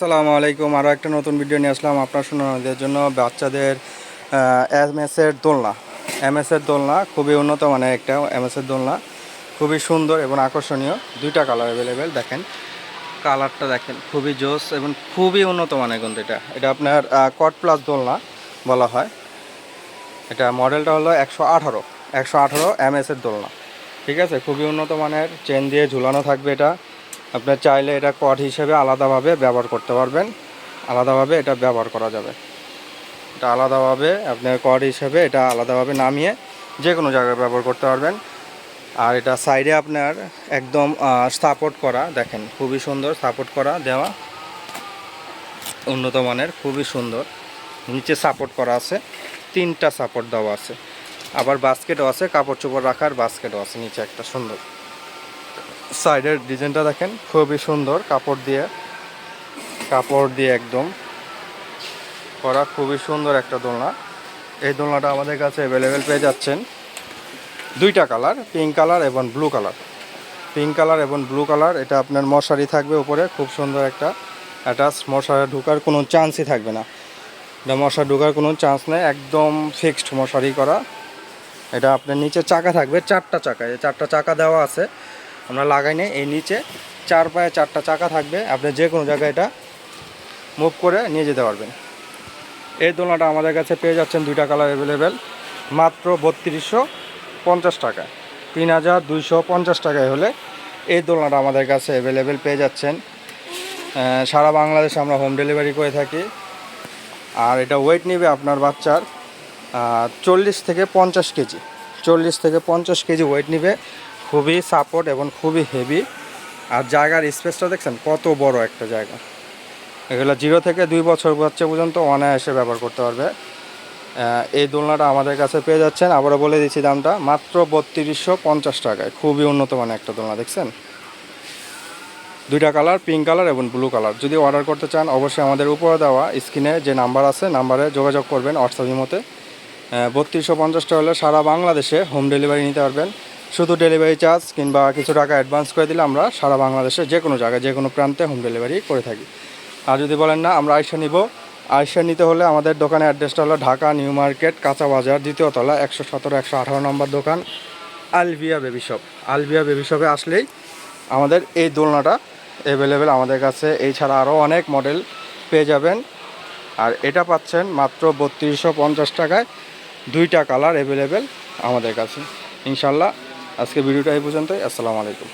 আসসালামু আলাইকুম। আরও একটা নতুন ভিডিও নিয়ে আসলাম আপনার শোনানোদের জন্য বাচ্চাদের এম এর দোলনা। এম এর দোলনা খুবই উন্নত মানের একটা এম এর দোলনা। খুবই সুন্দর এবং আকর্ষণীয়। দুইটা কালার অ্যাভেলেবেল দেখেন। কালারটা দেখেন, খুবই জোস এবং খুবই উন্নত মানের কিন্তু এটা। এটা আপনার কট প্লাস দোলনা বলা হয়। এটা মডেলটা হলো একশো আঠারো। একশো আঠারো এম এর দোলনা। ঠিক আছে? খুবই উন্নত মানের চেন দিয়ে ঝুলানো থাকবে এটা। আপনার চাইলে এটা কট হিসেবে আলাদাভাবে ব্যবহার করতে পারবেন। আলাদাভাবে এটা ব্যবহার করা যাবে। এটা আলাদাভাবে আপনার কট হিসেবে এটা আলাদাভাবে নামিয়ে যে কোনো জায়গায় ব্যবহার করতে পারবেন। আর এটা সাইডে আপনার একদম সাপোর্ট করা, দেখেন খুবই সুন্দর সাপোর্ট করা দেওয়া। উন্নত মানের, খুবই সুন্দর। নিচে সাপোর্ট করা আছে, তিনটা সাপোর্ট দেওয়া আছে। আবার বাস্কেটও আছে, কাপড় চোপড় রাখার বাস্কেটও আছে নিচে একটা সুন্দর। সাইডের ডিজাইনটা দেখেন, খুবই সুন্দর কাপড় দিয়ে কাপড় দিয়ে একদম। করা খুবই সুন্দর একটা দোলনা। এই দোলনাটা আমাদের কাছে অ্যাভেলেবেল পেয়ে যাচ্ছেন। দুইটা কালার পিঙ্ক কালার এবং ব্লু কালার। পিঙ্ক কালার এবং ব্লু কালার, এটা আপনার মশারি থাকবে উপরে, খুব সুন্দর একটা অ্যাটাচ মশারি ঢোকার কোনো চান্সই থাকবে না। এটা মশা ঢোকার কোনো চান্স নেই, একদম ফিক্সড মশারি করা। এটা আপনার নিচে চাকা থাকবে, চারটা চাকা। চারটা চাকা দেওয়া আছে। আমরা লাগাই নেই, এই নিচে চার পায়ে চারটা চাকা থাকবে, আপনি যে কোনো জায়গায় এটা মুভ করে নিয়ে যেতে পারবেন। এই দোলনাটা আমাদের কাছে পেয়ে যাচ্ছেন দুইটা কালার অ্যাভেলেবেল মাত্র বত্রিশশো পঞ্চাশ টাকা। তিন হাজার দুইশো পঞ্চাশ টাকায় হলে এই দোলনাটা আমাদের কাছে অ্যাভেলেবেল পেয়ে যাচ্ছেন। সারা বাংলাদেশে আমরা হোম ডেলিভারি করে থাকি। আর এটা ওয়েট নেবে আপনার বাচ্চার চল্লিশ থেকে পঞ্চাশ কেজি। চল্লিশ থেকে পঞ্চাশ কেজি ওয়েট নেবে। খুবই সাপোর্ট এবং খুবই হেভি আর জায়গার স্পেসটা দেখছেন, কত বড় একটা জায়গা। এগুলো জিরো থেকে দুই বছর বাচ্চা পর্যন্ত অনায়াসে ব্যবহার করতে পারবে। এই দোলনাটা আমাদের কাছে পেয়ে যাচ্ছেন। আবারও বলে দিচ্ছি দামটা, মাত্র বত্রিশশো পঞ্চাশ টাকায়। খুবই উন্নত মানের একটা দোলনা, দেখছেন? দুইটা কালার পিঙ্ক কালার এবং ব্লু কালার। যদি অর্ডার করতে চান, অবশ্যই আমাদের উপরে দেওয়া স্ক্রিনে যে নাম্বার আছে নাম্বারে যোগাযোগ করবেন হোয়াটসঅ্যাপ মতে বত্রিশশো পঞ্চাশটা হলে সারা বাংলাদেশে হোম ডেলিভারি নিতে পারবেন। শুধু ডেলিভারি চার্জ কিংবা কিছু টাকা অ্যাডভান্স করে দিলে আমরা সারা বাংলাদেশে যে কোনো জায়গায়, যে কোনো প্রান্তে হোম ডেলিভারি করে থাকি। আর যদি বলেন না, আমরা আইসা নিব। আইসা নিতে হলে আমাদের দোকানের অ্যাড্রেসটা হলো ঢাকা নিউ মার্কেট, কাঁচা বাজার, দ্বিতীয় তলা, একশো সতেরো, একশো আঠারো নম্বর দোকান, Alvia baby shop Alvia baby শপে আসলেই আমাদের এই দোলনাটা অ্যাভেলেবেল আমাদের কাছে। এই ছাড়া আরও অনেক মডেল পেয়ে যাবেন। আর এটা পাচ্ছেন মাত্র বত্রিশশো পঞ্চাশ টাকায়। দুইটা কালার অ্যাভেলেবেল আমাদের কাছে। ইনশাল্লাহ আজকে ভিডিওটা এই পর্যন্তই। আসসালামু আলাইকুম।